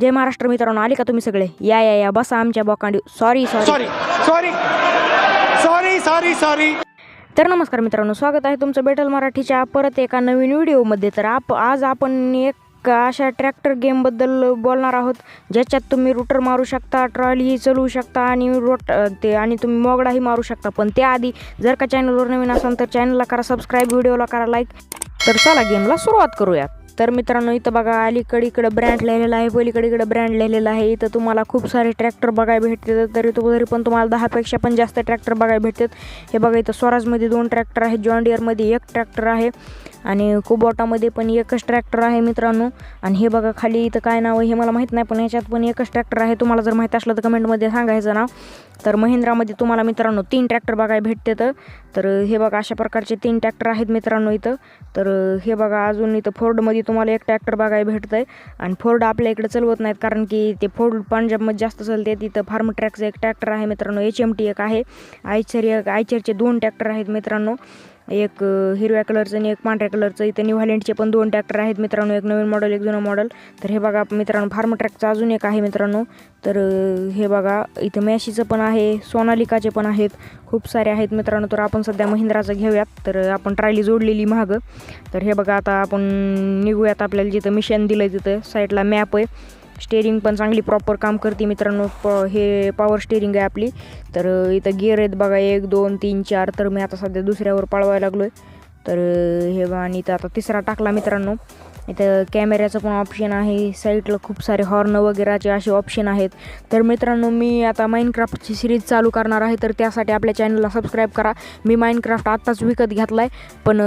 जय महाराष्ट्र मित्रांनो आले का तुम्ही सगळे? या या या बसा आमच्या बोकांडी. Sorry sorry sorry sorry sorry sorry sorry तर नमस्कार मित्रांनो स्वागत आहे तुमचं बेटल मराठीच्या परत एका नवीन व्हिडिओमध्ये. तर आप आज आपण एक अशा ट्रॅक्टर गेमबद्दल बोलणार आहोत ज्याच्यात तुम्ही रुटर मारू शकता ट्रॉली चालवू शकता आणि रोट ते आणि तुम्ही मोगडाही मारू शकता. पण त्याआधी जर का चॅनलवर नवीन असाल तर चॅनलला करा सबस्क्राईब व्हिडिओला करा लाईक तर चला गेमला सुरुवात करूयात. तर मित्रांनो इथं बघा अलीकडे इकडं ब्रँड लिहिलेला आहे पलीकडे इकडं ब्रँड लिहिलेला आहे. इथं तुम्हाला खूप सारे ट्रॅक्टर बघायला भेटतात. तरी तो तरी पण तुम्हाला दहापेक्षा पण जास्त ट्रॅक्टर बघायला भेटतात. हे बघा इथं स्वराजमध्ये दोन ट्रॅक्टर आहेत जॉन डिअरमध्ये एक ट्रॅक्टर आहे आणि कुबोटामध्ये पण एकच ट्रॅक्टर आहे मित्रांनो. आणि हे बघा खाली इथं काय नाव आहे हे मला माहीत नाही पण याच्यात पण एकच ट्रॅक्टर आहे. तुम्हाला जर माहीत असलं तर कमेंटमध्ये सांगायचं नाव. तर महिंद्रामध्ये तुम्हाला मित्रांनो तीन ट्रॅक्टर बघायला भेटतात. तर हे बघा अशा प्रकारचे तीन ट्रॅक्टर आहेत मित्रांनो इथं. तर हे बघा अजून इथं फोर्डमध्ये तुम्हाला एक ट्रॅक्टर बघायला भेटतं आहे आणि फोर्ड आपल्या इकडे चालवत नाहीत कारण की ते फोर्ड पंजाबमध्ये जास्त चालते. तिथं फार्म ट्रॅकचं एक ट्रॅक्टर आहे मित्रांनो. एच एम टी एक आहे. आयचर एक आयचरचे दोन ट्रॅक्टर आहेत मित्रांनो. एक हिरव्या कलरचं आणि एक पांढऱ्या कलरचं. इथं न्यू हॅलेंडचे पण दोन ट्रॅक्टर आहेत मित्रांनो. एक नवीन मॉडेल एक जुनं मॉडेल तर हे बघा मित्रांनो फार्म ट्रॅकचं अजून एक आहे मित्रांनो. तर हे बघा इथं मॅशीचं पण आहे सोनालिकाचे पण आहेत. खूप सारे आहेत मित्रांनो. तर आपण सध्या महिंद्राचं घेऊयात. तर आपण ट्रायली जोडलेली महाग तर हे बघा आता आपण निघूयात. आपल्याला जिथं मिशन दिलं आहे तिथं साईडला मॅप आहे. स्टेरिंग पण चांगली प्रॉपर काम करते मित्रांनो. प हे पॉवर स्टेरिंग आहे आपली. तर इथं गिअर आहेत बघा एक दोन तीन चार. तर मी आता सध्या दुसऱ्यावर पळवायला लागलो आहे तर हे आणि इथं आता तिसरा टाकला मित्रांनो. इथं कॅमेऱ्याचं पण ऑप्शन आहे. साईटला खूप सारे हॉर्न वगैरेचे असे ऑप्शन आहेत. तर मित्रांनो मी आता माइनक्राफ्टची सिरीज चालू करणार आहे. तर त्यासाठी आपल्या चॅनलला सबस्क्राईब करा. मी माइनक्राफ्ट आत्ताच विकत घेतला आहे पण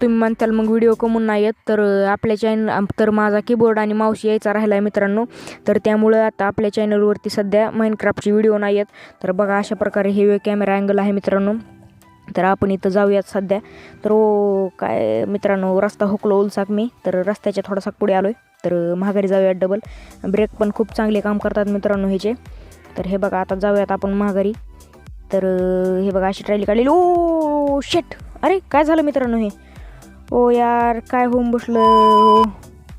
तुम्ही म्हणताल मग व्हिडिओ कमून नाही येत. तर आपल्या चॅनल तर माझा कीबोर्ड आणि माऊस यायचा राहिला आहे मित्रांनो. तर त्यामुळं आता आपल्या चॅनलवरती सध्या माइनक्राफ्टची व्हिडिओ नाही आहेत तर बघा अशा प्रकारे हे कॅमेरा अँगल आहे मित्रांनो. तर आपण इथं जाऊयात सध्या. तर ओ काय मित्रांनो रस्ता हुकलो उलसाक मी. तर रस्त्याच्या थोडासा पुढे आलो आहे तर महागारी जाऊयात डबल ब्रेक पण खूप चांगले काम करतात मित्रांनो ह्याचे तर हे बघा आता जाऊयात आपण महागारी तर हे बघा अशी ट्रायली काढलेली. ओ शेट अरे काय झालं मित्रांनो हे? ओ यार काय होऊन बसलं? हो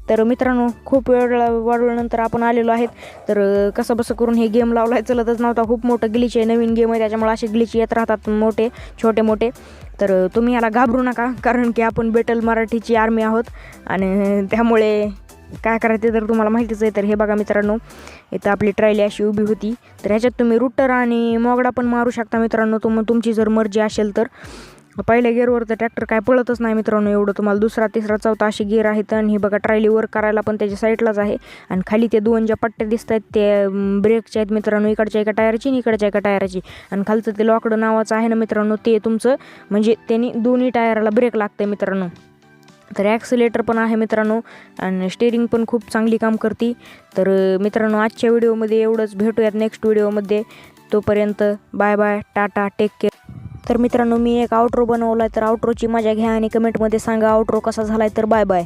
तर मित्रांनो खूप वेळ वाढवल्यानंतर आपण आलेलो आहेत. तर कसं बसं करून हे गेम लावलाय चलतच नव्हता. खूप मोठं ग्लिच आहे नवीन गेम आहे. त्याच्यामुळे असे ग्लिच येत राहतात मोठे छोटे मोठे. तर तुम्ही याला घाबरू नका कारण की आपण बेटल मराठीची आर्मी आहोत. आणि त्यामुळे काय करायचं तर तुम्हाला माहितीच आहे. तर हे बघा मित्रांनो इथं आपली ट्रायली अशी उभी होती. तर ह्याच्यात तुम्ही रुटर आणि मोगडा पण मारू शकता मित्रांनो. तुम तुमची जर मर्जी असेल तर. पहिल्या गेअरवर तर ट्रॅक्टर काय पळतच नाही मित्रांनो. एवढं तुम्हाला दुसरा तिसरा चौथा अशी गेअर आहेत आणि हे बघा ट्रायली वर करायला पण त्याच्या साईडलाच आहे. आणि खाली ते दोन ज्या पट्ट्या दिसत आहेत ते ब्रेकच्या ब्रेकचे आहेत मित्रांनो. इकडच्या एका टायरची आणि इकडच्या एका टायराची आणि खालचं ते लॉकडं नावाचं आहे ना मित्रांनो ते तुमचं म्हणजे त्यांनी दोन्ही टायराला ब्रेक लागतं मित्रांनो. तर ॲक्सिलेटर पण आहे मित्रांनो आणि स्टेरिंग पण खूप चांगली काम करते. तर मित्रांनो आजच्या व्हिडिओमध्ये एवढंच. भेटूयात नेक्स्ट व्हिडिओमध्ये तोपर्यंत bye bye tata take care तर मित्रांनो मी एक आउट्रो बनवला आहे तर आउट्रोची मजा घ्या आणि कमेंटमध्ये सांगा आउट्रो कसा झाला आहे तर बाय बाय